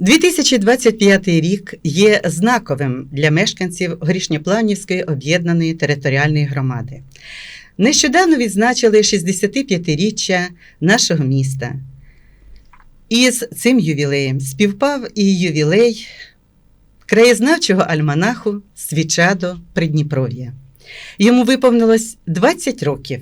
2025 рік є знаковим для мешканців Горішньоплавнівської об'єднаної територіальної громади. Нещодавно відзначили 65-річчя нашого міста. І з цим ювілеєм співпав і ювілей краєзнавчого альманаху Свічадо Придніпров'я. Йому виповнилось 20 років.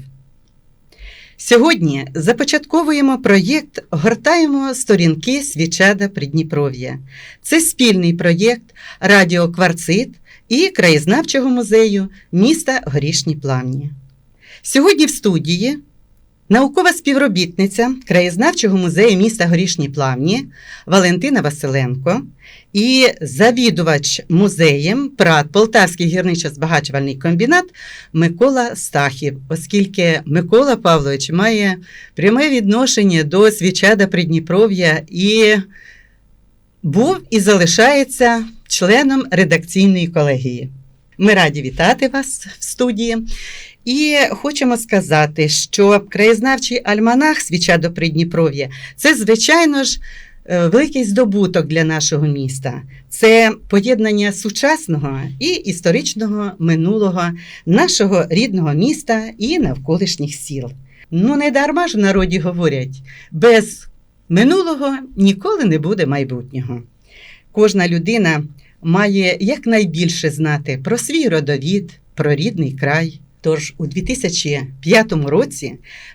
Сьогодні започатковуємо проєкт Гортаємо сторінки Свічада Придніпров'я. Це спільний проєкт Радіо Кварцит і Краєзнавчого музею міста Горішні Плавні. Сьогодні в студії наукова співробітниця Краєзнавчого музею міста Горішні Плавні Валентина Василенко і завідувач музеєм ПРАТ Полтавський гірничо-збагачувальний комбінат Микола Стахів, оскільки Микола Павлович має пряме відношення до Свічада Придніпров'я і був і залишається членом редакційної колегії. Ми раді вітати вас в студії. І хочемо сказати, що краєзнавчий альманах Свіча Придніпров'я це, звичайно ж, е, великий здобуток для нашого міста. Це поєднання сучасного і історичного минулого нашого рідного міста і навколишніх сіл. Ну, не дарма ж в народі говорять: без минулого ніколи не буде майбутнього. Кожна людина має якнайбільше знати про свій родовід, про рідний край. Тож у 2005 році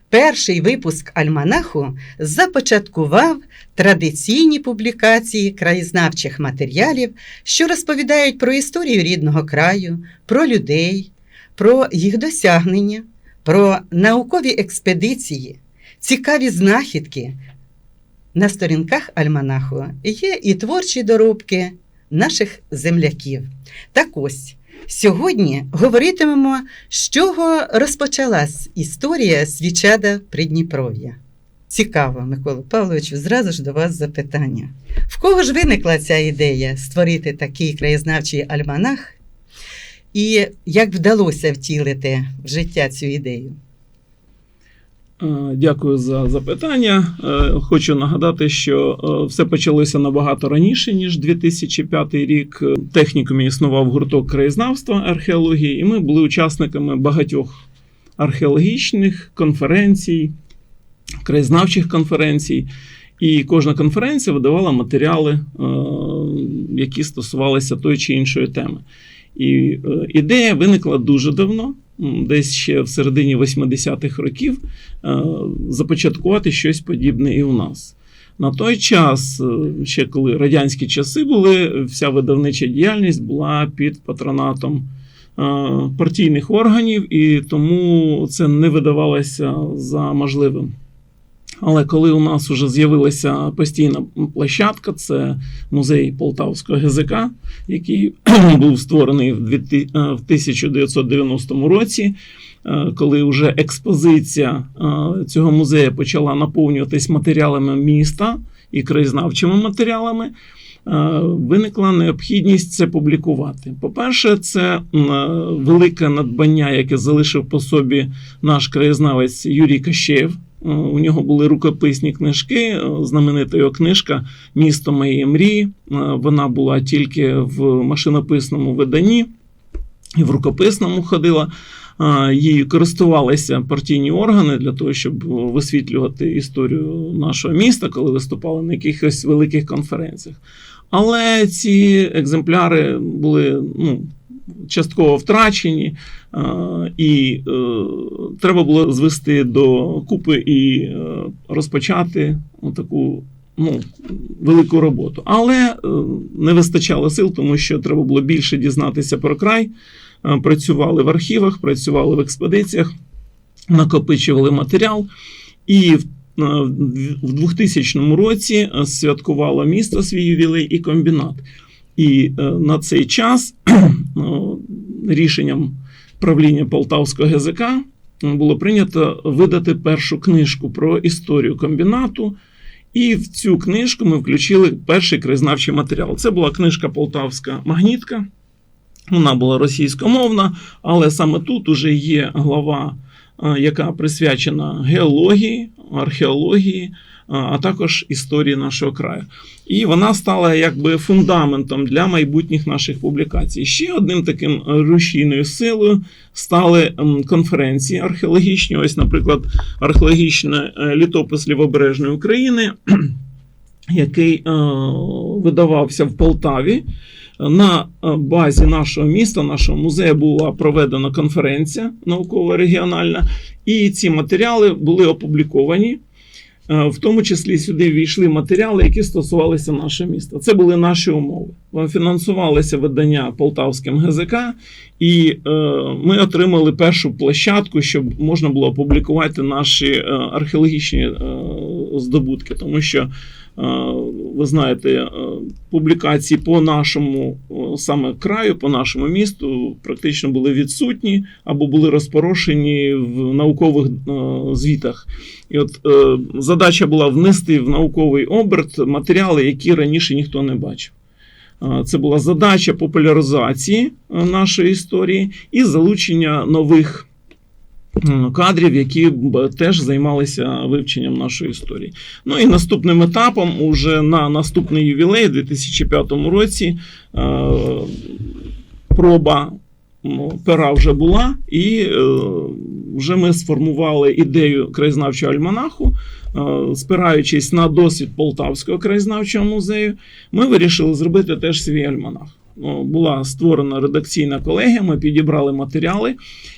перший випуск Альманаху започаткував традиційні публікації краєзнавчих матеріалів, що розповідають про історію рідного краю, про людей, про їх досягнення, про наукові експедиції, цікаві знахідки. На сторінках Альманаху є і творчі доробки наших земляків. Так ось. Сьогодні говоритимемо, з чого розпочалась історія Свічада Придніпров'я. Цікаво, Микола Павловичу, зразу ж до вас запитання. В кого ж виникла ця ідея створити такий краєзнавчий альманах? І як вдалося втілити в життя цю ідею? Е, Дякую за запитання. Е, Хочу нагадати, що е, все почалося набагато раніше, ніж 2005 рік. В технікумі існував гурток краєзнавства археології, і ми були учасниками багатьох археологічних конференцій, краєзнавчих конференцій. І кожна конференція видавала матеріали, які стосувалися тої чи іншої теми. І ідея виникла дуже давно, десь ще в середині 80-х років, е, започаткувати щось подібне і у нас. На той час, е, ще коли радянські часи були, вся видавнича діяльність була під патронатом е, партійних органів, і тому це не видавалося за можливим. Але коли у нас вже з'явилася постійна площадка, це музей Полтавського ГЗК, який був створений в 2000 е, 1990 році, е, коли вже експозиція е, цього музею почала наповнюватись матеріалами міста і краєзнавчими матеріалами. Виникла необхідність це публікувати. По-перше, це велике надбання, яке залишив по собі наш краєзнавець Юрій Кащеєв. Е, У нього були рукописні книжки. е, Знаменита його книжка Місто моєї мрії. Е, Вона була тільки в машинописному виданні і в рукописному ходила. Її користувалися партійні органи для того, щоб висвітлювати історію нашого міста, коли виступали на якихось великих конференціях. Але ці екземпляри були ну, частково втрачені, е, і е, треба було звести до купи і е, розпочати таку ну, велику роботу. Але не вистачало сил, тому що треба було більше дізнатися про край. Працювали в архівах, працювали в експедиціях, накопичували матеріал. І в в 2000 році святкувало місто свій ювілей і комбінат. І на цей час рішенням правління Полтавського ГЗК було прийнято видати першу книжку про історію комбінату. І в цю книжку ми включили перший краєзнавчий матеріал. Це була книжка Полтавська магнітка. Вона була російськомовна, але саме тут уже є глава, е, яка присвячена геології, археології, а, також історії нашого краю. І вона стала якби фундаментом для майбутніх наших публікацій. Ще одним таким рушійною силою стали конференції археологічні. Ось, наприклад, археологічний е, літопис Лівобережної України, який е, видавався в Полтаві. На е, базі нашого міста, нашого музею, була проведена конференція науково-регіональна, і ці матеріали були опубліковані. Е, В тому числі сюди війшли матеріали, які стосувалися нашого міста. Це були наші умови. Фінансувалося видання Полтавським ГЗК, і е, ми отримали першу площадку, щоб можна було опублікувати наші е, археологічні е, здобутки, тому що. Е, Ви знаєте, е, публікації по нашому саме краю, по нашому місту практично були відсутні або були розпорошені в наукових е, звітах. І от е, задача була внести в науковий оберт матеріали, які раніше ніхто не бачив. Е, Це була задача популяризації е, нашої історії і залучення нових кадрів, які б теж займалися вивченням нашої історії. Ну і наступним етапом, уже на наступний ювілей, у 2005 році, е, проба пера вже була, і е, вже ми сформували ідею краєзнавчого альманаху, е, спираючись на досвід Полтавського краєзнавчого музею, ми вирішили зробити теж свій альманах. Була створена редакційна колегія, ми підібрали матеріали.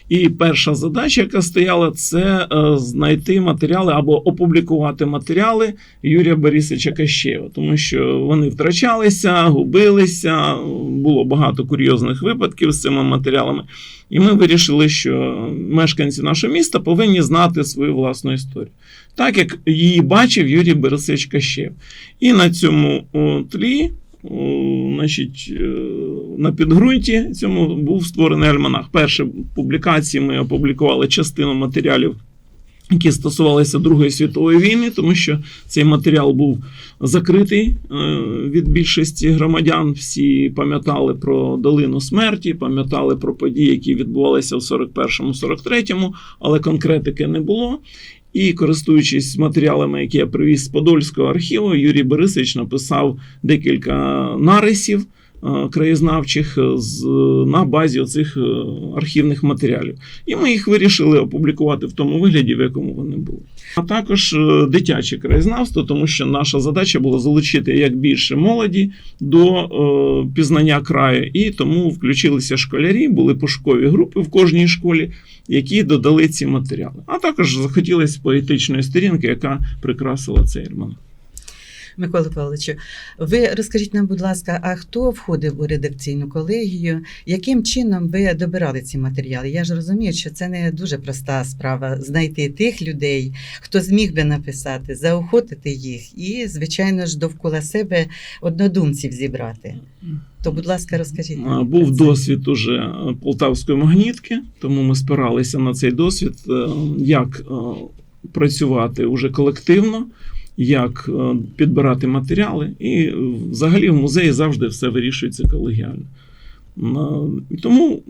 І перша задача, яка стояла, це е, знайти матеріали або опублікувати матеріали Юрія Борисовича Кащеєва, тому що вони втрачалися, губилися, було багато курйозних випадків з цими матеріалами. І ми вирішили, що мешканці нашого міста повинні знати свою власну історію, так як її бачив Юрій Борисович Кащеєв. І на цьому тлі. Значить, е, на підґрунті цьому був створений альманах. Перші публікації ми опублікували частину матеріалів, які стосувалися Другої світової війни, тому що цей матеріал був закритий е, від більшості громадян. Всі пам'ятали про долину смерті, пам'ятали про події, які відбувалися в 41-43, але конкретики не було. І користуючись матеріалами, які я привіз з Подольського архіву, Юрій Борисович написав декілька нарисів краєзнавчих з, на базі оцих е, архівних матеріалів. І ми їх вирішили опублікувати в тому вигляді, в якому вони були. А також е, дитяче краєзнавство, тому що наша задача була залучити як більше молоді до е, пізнання краю, і тому включилися школярі, були пошукові групи в кожній школі, які додали ці матеріали. А також захотілося поетичної сторінки, яка прикрасила цей альманах. Микола Павловичу, ви розкажіть нам, будь ласка, а хто входив у редакційну колегію? Яким чином ви добирали ці матеріали? Я ж розумію, що це не дуже проста справа знайти тих людей, хто зміг би написати, заохотити їх і, звичайно ж, довкола себе однодумців зібрати. То, будь ласка, розкажіть. Був досвід уже полтавської магнітки, тому ми спиралися на цей досвід, е, як е, працювати уже колективно, як е, підбирати матеріали. І взагалі в музеї завжди все вирішується колегіально. Е, Тому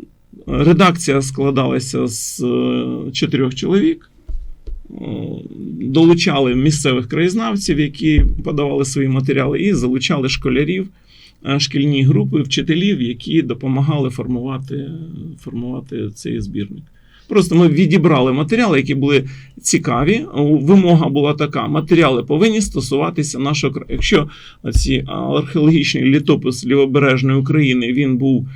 редакція складалася з е, чотирьох чоловік. Долучали місцевих краєзнавців, які подавали свої матеріали, і залучали школярів, шкільні групи, вчителів, які допомагали формувати, формувати цей збірник. Просто ми відібрали матеріали, які були цікаві. Вимога була така: матеріали повинні стосуватися нашого краю. Якщо ці археологічний літопис лівобережної України він був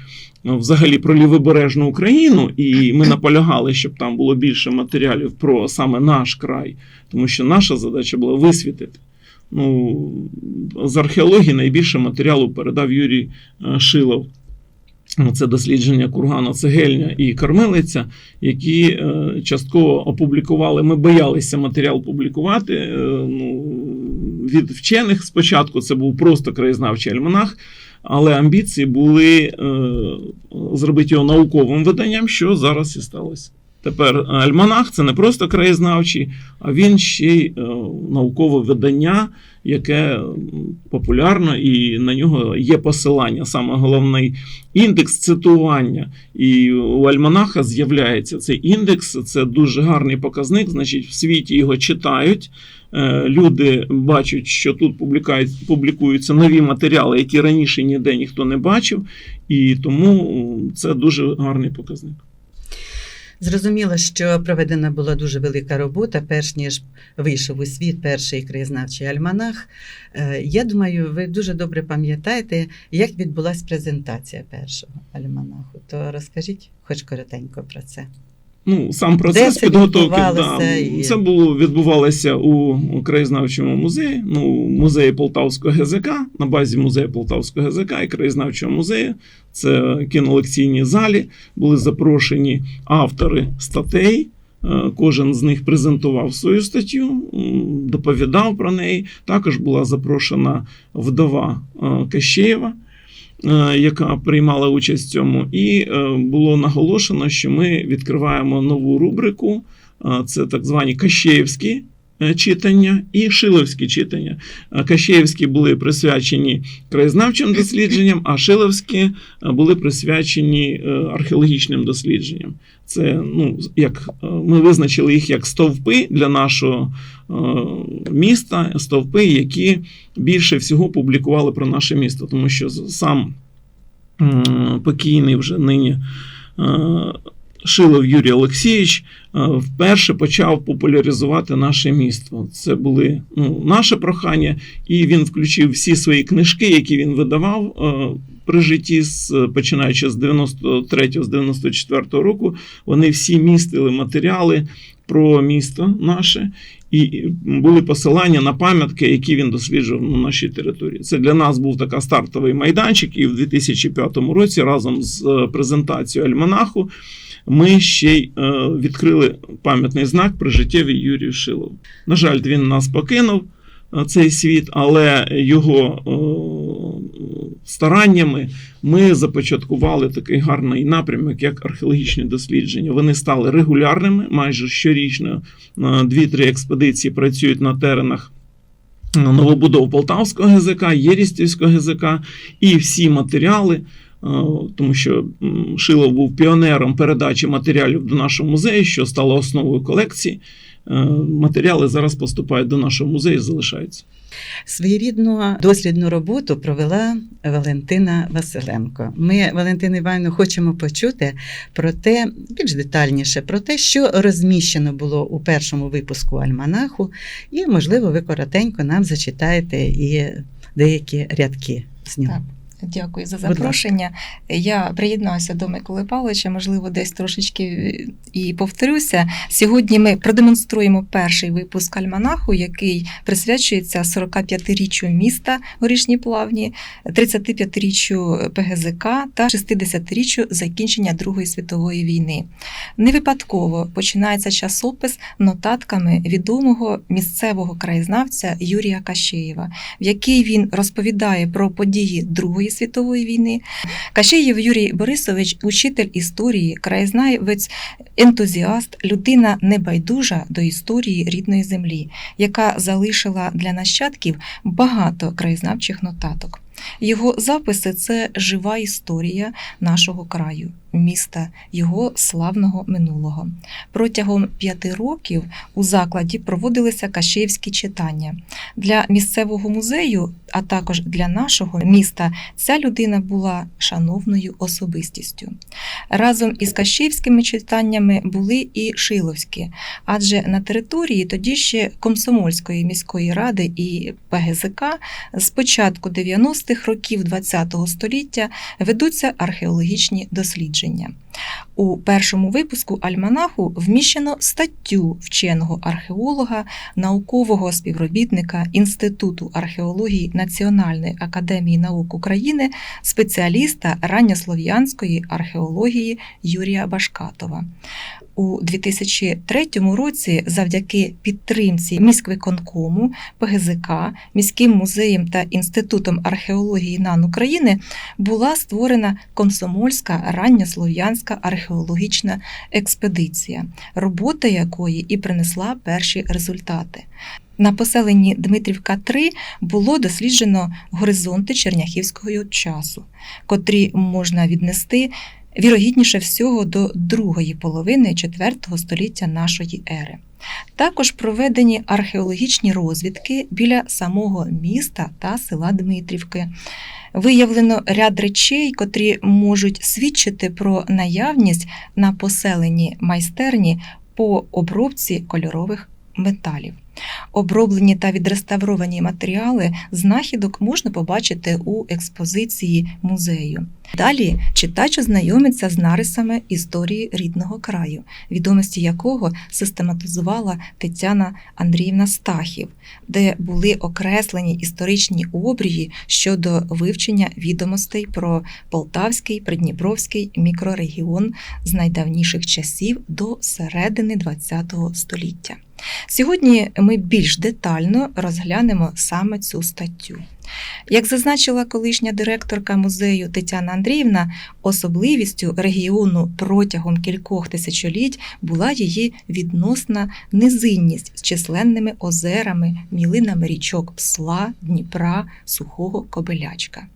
ну, взагалі про лівобережну Україну, і ми наполягали, щоб там було більше матеріалів про саме наш край, тому що наша задача була висвітити. Ну, з археології найбільше матеріалу передав Юрій е, Шилов. Ну, Це дослідження кургана Цегельня і Кормилиця, які е, частково опублікували. Ми боялися матеріал публікувати. е, ну, від вчених спочатку це був просто краєзнавчий альманах, але амбіції були е, зробити його науковим виданням, що зараз і сталося. Тепер альманах це не просто краєзнавчий, а він ще й наукове видання, яке популярно і на нього є посилання. Саме головний індекс цитування. І у Альманаха з'являється цей індекс. Це дуже гарний показник. Значить, в світі його читають. Е, Люди бачать, що тут публікуються нові матеріали, які раніше ніде ніхто не бачив, і тому це дуже гарний показник. Зрозуміло, що проведена була дуже велика робота, перш ніж вийшов у світ перший краєзнавчий альманах. Е, Я думаю, ви дуже добре пам'ятаєте, як відбулася презентація першого альманаху. То розкажіть хоч коротенько про це. Ну, сам процес це підготовки да, і- це було відбувалося у краєзнавчому музеї, ну, музеї Полтавського ГЗК, на базі музею Полтавського ГЗК і краєзнавчого музею. Це кінолекційні залі. Були запрошені автори статей. Е, Кожен з них презентував свою статтю, доповідав про неї. Також була запрошена вдова е, Кащеєва, яка приймала участь в цьому, і е, було наголошено, що ми відкриваємо нову рубрику. е, Це так звані Кащеївські е, читання і Шиловські читання. Е, Кащеївські були присвячені краєзнавчим дослідженням, а Шиловські е, були присвячені е, археологічним дослідженням. Це ну, як е, ми визначили їх як стовпи для нашого е, міста, стовпи, які більше всього публікували про наше місто, тому що сам покійний вже нині е, Шилов Юрій Олексійович е, вперше почав популяризувати наше місто. Це були ну, наше прохання, і він включив всі свої книжки, які він видавав е, при житті, починаючи з 93 з 94 року. Вони всі містили матеріали про місто наше. І були посилання на пам'ятки, які він досліджував на нашій території. Це для нас був така стартовий майданчик, і в 2005 році разом з е, презентацією Альманаху ми ще й е, відкрили пам'ятний знак при життєві Юрію Шилову. На жаль, він нас покинув е, цей світ, але його е, стараннями ми започаткували такий гарний напрямок, як археологічні дослідження. Вони стали регулярними, майже щорічно дві-три експедиції працюють на теренах. Новобудов Полтавського ГЗК, Єрістівського ГЗК і всі матеріали, тому що Шилов був піонером передачі матеріалів до нашого музею, що стало основою колекції. Е, Матеріали зараз поступають до нашого музею залишаються. Своєрідну дослідну роботу провела Валентина Василенко. Ми, Валентина Івановна, хочемо почути про те, більш детальніше, про те, що розміщено було у першому випуску Альманаху, і, можливо, ви коротенько нам зачитаєте і деякі рядки з нього. Так. Дякую за запрошення. Я приєднаюся до Миколи Павловича, можливо, десь трошечки і повторюся. Сьогодні ми продемонструємо перший випуск альманаху, який присвячується 45-річчю міста Горішні Плавні, 35-річчю ПГЗК та 60-річчю закінчення Другої світової війни. Не випадково починається часопис нотатками відомого місцевого краєзнавця Юрія Кащеєва, в якій він розповідає про події Другої світової війни. Кащеєв Юрій Борисович, учитель історії, краєзнавець, ентузіаст, людина небайдужа до історії рідної землі, яка залишила для нащадків багато краєзнавчих нотаток. Його записи це жива історія нашого краю, міста, його славного минулого. Протягом п'яти років у закладі проводилися кащеївські читання. Для місцевого музею, а також для нашого міста, ця людина була шановною особистістю. Разом із кащеївськими читаннями були і шиловські, адже на території тоді ще Комсомольської міської ради і ПГЗК з початку 90-х років ХХ століття ведуться археологічні дослідження. У першому випуску Альманаху вміщено статтю вченого археолога, наукового співробітника Інституту археології Національної академії наук України, спеціаліста ранньослов'янської археології Юрія Башкатова. У 2003 році, завдяки підтримці міськвиконкому, ПГЗК, міським музеєм та інститутом археології НАН України була створена комсомольська ранньослов'янська археологічна експедиція, робота якої і принесла перші результати. На поселенні Дмитрівка 3 було досліджено горизонти черняхівського часу, котрі можна віднести вірогідніше всього до другої половини IV століття нашої ери. Також проведені археологічні розвідки біля самого міста та села Дмитрівки. Виявлено ряд речей, котрі можуть свідчити про наявність на поселенні майстерні по обробці кольорових металів. Оброблені та відреставровані матеріали знахідок можна побачити у експозиції музею. Далі читач ознайомиться з нарисами історії рідного краю, відомості якого систематизувала Тетяна Андріївна Стахів, де були окреслені історичні обрії щодо вивчення відомостей про Полтавський Придніпровський мікрорегіон з найдавніших часів до середини ХХ століття. Сьогодні ми більш детально розглянемо саме цю статтю. Як зазначила колишня директорка музею Тетяна Андріївна, особливістю регіону протягом кількох тисячоліть була її відносна низинність з численними озерами, мілинами річок Псла, Дніпра, Сухого Кобилячка.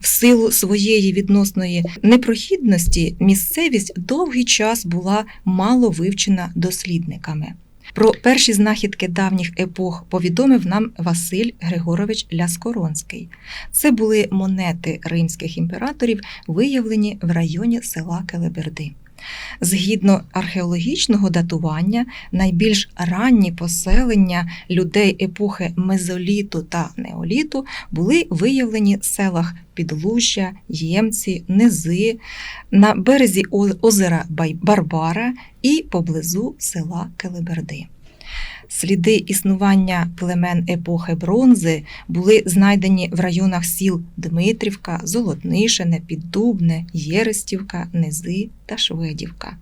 В силу своєї відносної непрохідності місцевість довгий час була мало вивчена дослідниками. Про перші знахідки давніх епох повідомив нам Василь Григорович Ляскоронський. Це були монети римських імператорів, виявлені в районі села Келеберди. Згідно археологічного датування, найбільш ранні поселення людей епохи мезоліту та неоліту були виявлені в селах Підлужжя, Ємці, Низи, на березі озера Барбара і поблизу села Келеберди. Сліди існування племен епохи бронзи були знайдені в районах сіл Дмитрівка, Золотнишине, Піддубне, Єрестівка, Низи та Шведівка.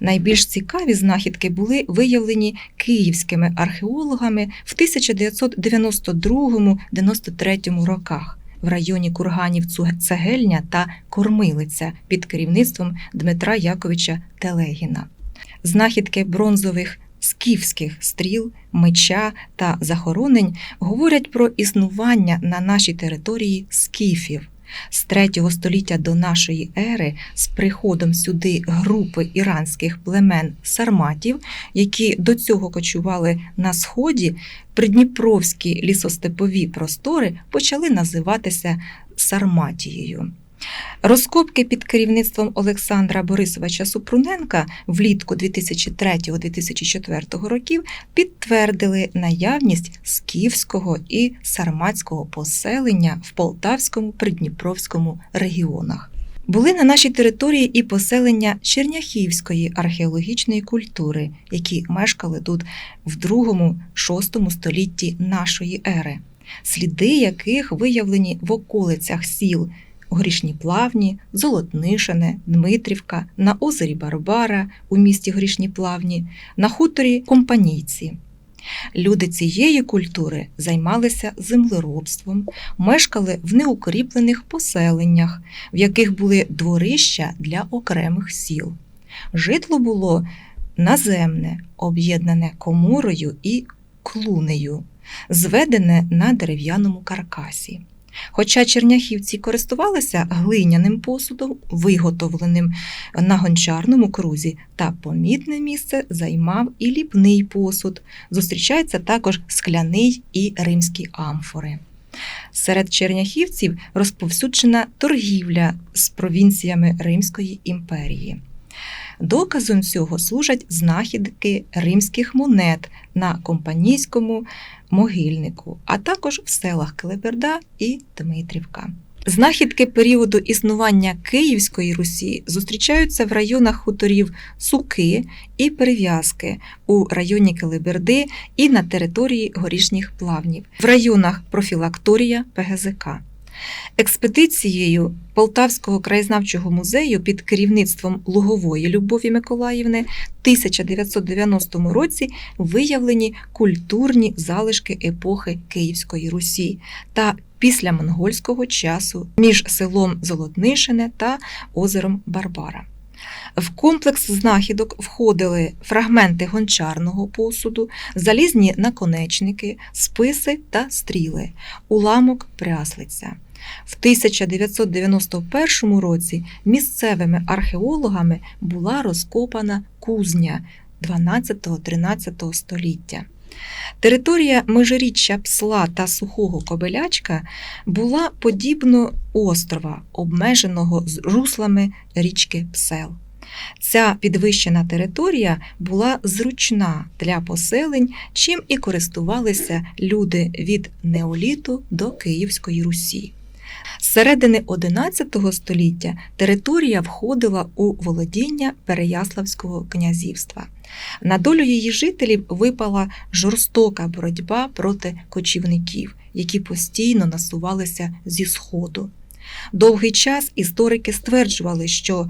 Найбільш цікаві знахідки були виявлені київськими археологами в 1992-93 роках в районі курганів Цегельня та Кормилиця під керівництвом Дмитра Яковича Телегіна. Знахідки бронзових скіфських стріл, меча та захоронень говорять про існування на нашій території скіфів. З 3 століття до нашої ери, з приходом сюди групи іранських племен сарматів, які до цього кочували на сході, придніпровські лісостепові простори почали називатися Сарматією. Розкопки під керівництвом Олександра Борисовича Супруненка влітку 2003-2004 років підтвердили наявність скіфського і сарматського поселення в Полтавському Придніпровському регіонах. Були на нашій території і поселення черняхівської археологічної культури, які мешкали тут в 2-6 столітті нашої ери, сліди яких виявлені в околицях сіл Горішні Плавні, Золотнишине, Дмитрівка, на озері Барбара у місті Горішні Плавні, на хуторі Компанійці. Люди цієї культури займалися землеробством, мешкали в неукріплених поселеннях, в яких були дворища для окремих сіл. Житло було наземне, об'єднане коморою і клунею, зведене на дерев'яному каркасі. Хоча черняхівці користувалися глиняним посудом, виготовленим на гончарному крузі, та помітне місце займав і ліпний посуд. Зустрічаються також скляний і римські амфори. Серед черняхівців розповсюджена торгівля з провінціями Римської імперії. Доказом цього служать знахідки римських монет на компанійському могильнику, а також в селах Клеберда і Дмитрівка. Знахідки періоду існування Київської Русі зустрічаються в районах хуторів Суки і Перев'язки у районі Келеберди і на території горішніх плавнів, в районах Профілакторія ПГЗК. Експедицією Полтавського краєзнавчого музею під керівництвом Лугової Любові Миколаївни в 1990 році виявлені культурні залишки епохи Київської Русі та після монгольського часу між селом Золотнишине та озером Барбара. В комплекс знахідок входили фрагменти гончарного посуду, залізні наконечники, списи та стріли, уламок пряслиця. В 1991 році місцевими археологами була розкопана кузня 12-13 століття. Територія межиріччя Псла та сухого Кобелячка була подібно острова, обмеженого з руслами річки Псел. Ця підвищена територія була зручна для поселень, чим і користувалися люди від неоліту до Київської Русі. З середини XI століття територія входила у володіння Переяславського князівства. На долю її жителів випала жорстока боротьба проти кочівників, які постійно насувалися зі сходу. Довгий час історики стверджували, що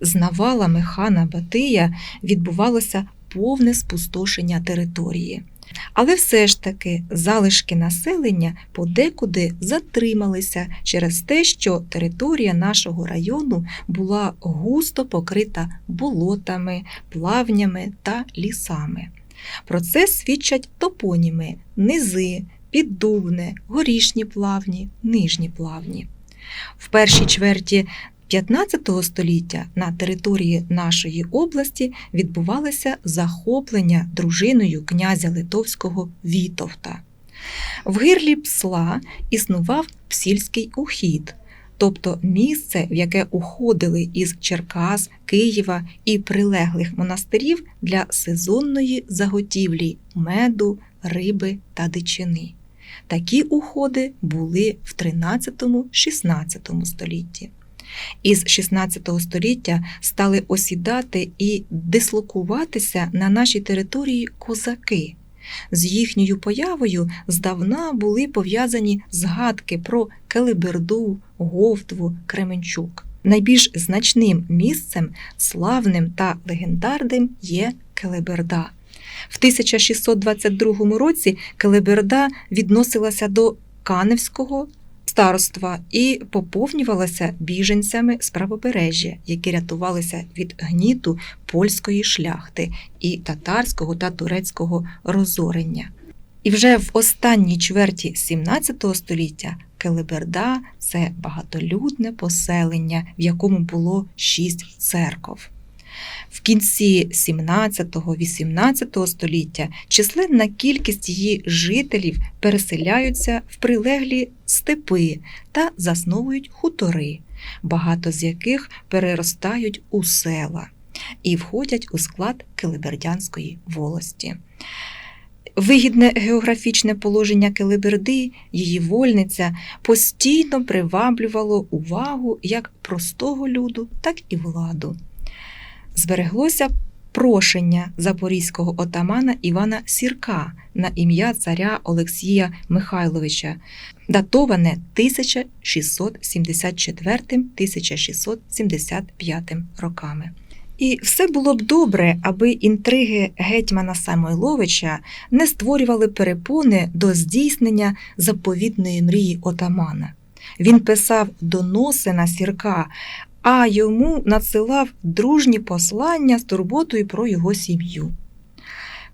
з навалами хана Батия відбувалося повне спустошення території. Але все ж таки залишки населення подекуди затрималися через те, що територія нашого району була густо покрита болотами, плавнями та лісами. Про це свідчать топоніми низи, піддубне, горішні плавні, нижні плавні. В першій чверті 15 століття на території нашої області відбувалося захоплення дружиною князя Литовського Вітовта. В гирлі псла існував псільський ухід, тобто місце, в яке уходили із Черкас, Києва і прилеглих монастирів для сезонної заготівлі меду, риби та дичини. Такі уходи були в 13-16 столітті. Із 16 століття стали осідати і дислокуватися на нашій території козаки. З їхньою появою здавна були пов'язані згадки про Келеберду, Говтву, Кременчук. Найбільш значним місцем, славним та легендарним є Келеберда. В 1622 році Келеберда відносилася до Каневського староства і поповнювалася біженцями з правобережжя, які рятувалися від гніту польської шляхти і татарського та турецького розорення. І вже в останній чверті 17 століття Келеберда це багатолюдне поселення, в якому було шість церков. В кінці 17-18 століття численна кількість її жителів переселяються в прилеглі степи та засновують хутори, багато з яких переростають у села і входять у склад Келебердянської волості. Вигідне географічне положення Келеберди, її вольниця, постійно приваблювало увагу як простого люду, так і владу збереглося прошення запорізького отамана Івана Сірка на ім'я царя Олексія Михайловича, датоване 1674-1675 роками. І все було б добре, аби інтриги гетьмана Самойловича не створювали перепони до здійснення заповітної мрії отамана. Він писав доноси на сірка, а йому надсилав дружні послання з турботою про його сім'ю.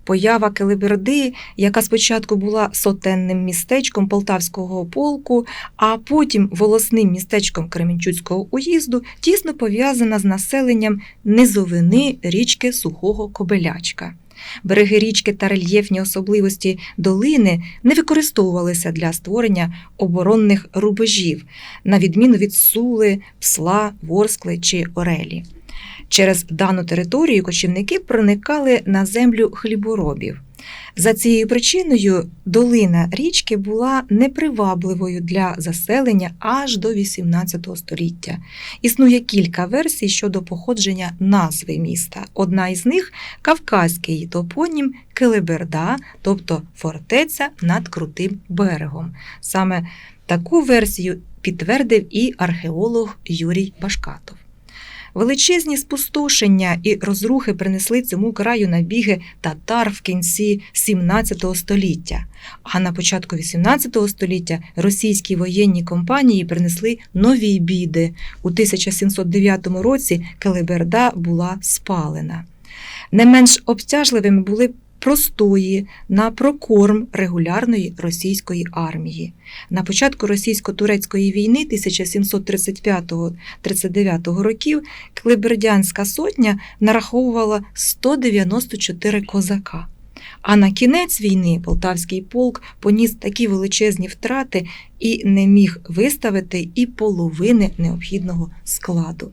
Поява Келеберди, яка спочатку була сотенним містечком Полтавського полку, а потім волосним містечком Кременчуцького уїзду, тісно пов'язана з населенням низовини річки Сухого Кобелячка. Береги річки та рельєфні особливості долини не використовувалися для створення оборонних рубежів, на відміну від Сули, Псла, Ворскли чи Орелі. Через дану територію кочівники проникали на землю хліборобів. За цією причиною долина річки була непривабливою для заселення аж до XVIII століття. Існує кілька версій щодо походження назви міста. Одна із них кавказький топонім Келеберда, тобто фортеця над крутим берегом. Саме таку версію підтвердив і археолог Юрій Башкатов. Величезні спустошення і розрухи принесли цьому краю набіги татар в кінці 17 століття. А на початку 18 століття російські воєнні компанії принесли нові біди. У 1709 році Келеберда була спалена. Не менш обтяжливими були простої на прокорм регулярної російської армії. На початку російсько-турецької війни 1735-39 років Клебердянська сотня нараховувала 194 козака. А на кінець війни Полтавський полк поніс такі величезні втрати і не міг виставити і половини необхідного складу.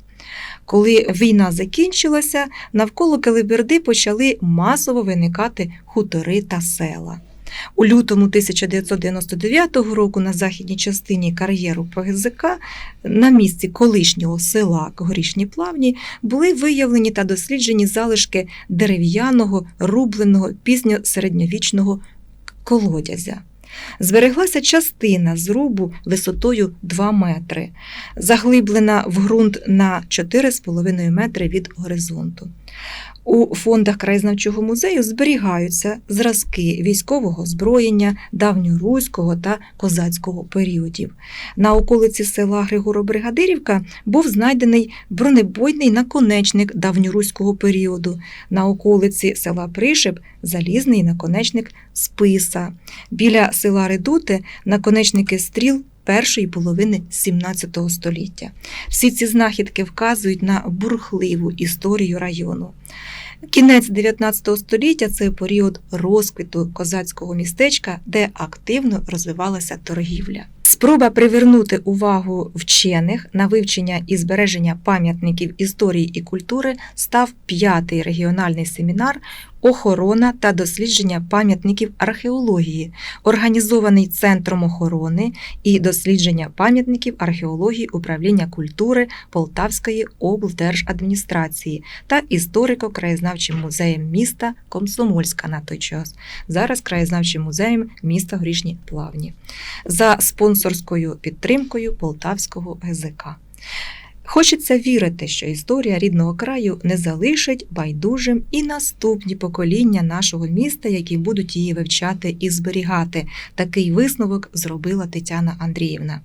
Коли війна закінчилася, навколо Келеберди почали масово виникати хутори та села. У лютому 1999 року на західній частині кар'єру ПГЗК на місці колишнього села Горішні Плавні були виявлені та досліджені залишки дерев'яного рубленого пізньосередньовічного колодязя. Збереглася частина зрубу висотою 2 метри, заглиблена в ґрунт на 4,5 метри від горизонту. У фондах краєзнавчого музею зберігаються зразки військового озброєння давньоруського та козацького періодів. На околиці села Григоро-Бригадирівка був знайдений бронебойний наконечник давньоруського періоду. На околиці села Пришеп залізний наконечник списа. Біля села Редути наконечники стріл першої половини 17 століття. Всі ці знахідки вказують на бурхливу історію району. Кінець 19 століття це період розквіту козацького містечка, де активно розвивалася торгівля. Спроба привернути увагу вчених на вивчення і збереження пам'ятників історії і культури став п'ятий регіональний семінар Охорона та дослідження пам'ятників археології, організований Центром охорони і дослідження пам'ятників археології управління культури Полтавської облдержадміністрації та історико-краєзнавчим музеєм міста Комсомольська на той час, зараз краєзнавчим музеєм міста Горішні Плавні, за спонсорською підтримкою Полтавського ГЗК. Хочеться вірити, що історія рідного краю не залишить байдужим і наступні покоління нашого міста, які будуть її вивчати і зберігати. Такий висновок зробила Тетяна Андріївна.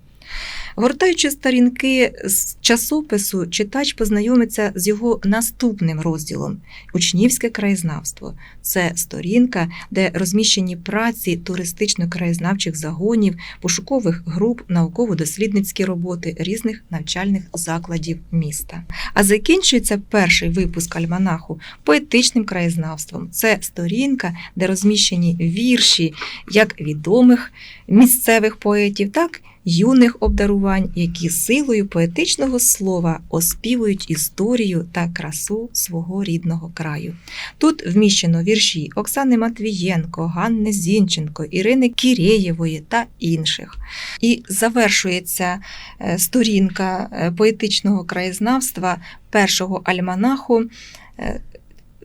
Гортаючи сторінки з часопису, читач познайомиться з його наступним розділом Учнівське краєзнавство. Це сторінка, де розміщені праці туристично-краєзнавчих загонів, пошукових груп, науково-дослідницькі роботи різних навчальних закладів міста. А закінчується перший випуск альманаху поетичним краєзнавством. Це сторінка, де розміщені вірші як відомих місцевих поетів, так юних обдарувань, які силою поетичного слова оспівують історію та красу свого рідного краю. Тут вміщено вірші Оксани Матвієнко, Ганни Зінченко, Ірини Кірєєвої та інших. І завершується е, сторінка е, поетичного краєзнавства першого альманаху.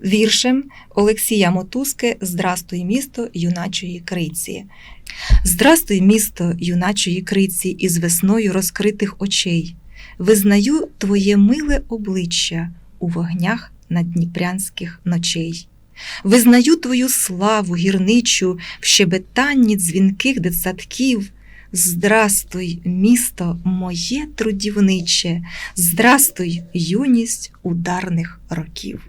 Віршем Олексія Мотузки Здрастуй місто юначої криці. Здрастуй, місто юначої криці із весною розкритих очей. Визнаю твоє миле обличчя у вогнях наддніпрянських ночей. Визнаю твою славу гірничу в щебетанні дзвінких дитсадків. Здрастуй, місто моє трудівниче, здрастуй, юність ударних років.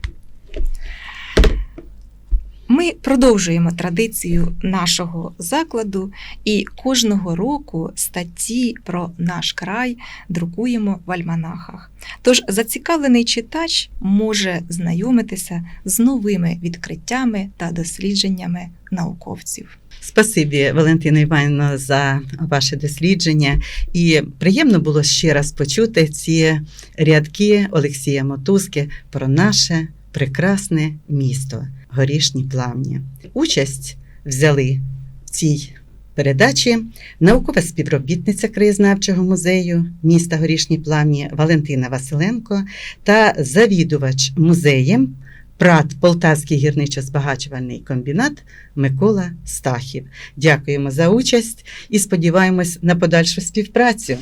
Ми продовжуємо традицію нашого закладу і кожного року статті про наш край друкуємо в альманахах. Тож зацікавлений читач може знайомитися з новими відкриттями та дослідженнями науковців. Спасибі, Валентина Іванівна, за ваше дослідження. І приємно було ще раз почути ці рядки Олексія Мотузки про наше прекрасне місто Горішні Плавні. Участь взяли в цій передачі наукова співробітниця краєзнавчого музею міста Горішні Плавні Валентина Василенко та завідувач музеєм ПРАТ Полтавський гірничо-збагачувальний комбінат Микола Стахів. Дякуємо за участь і сподіваємось на подальшу співпрацю.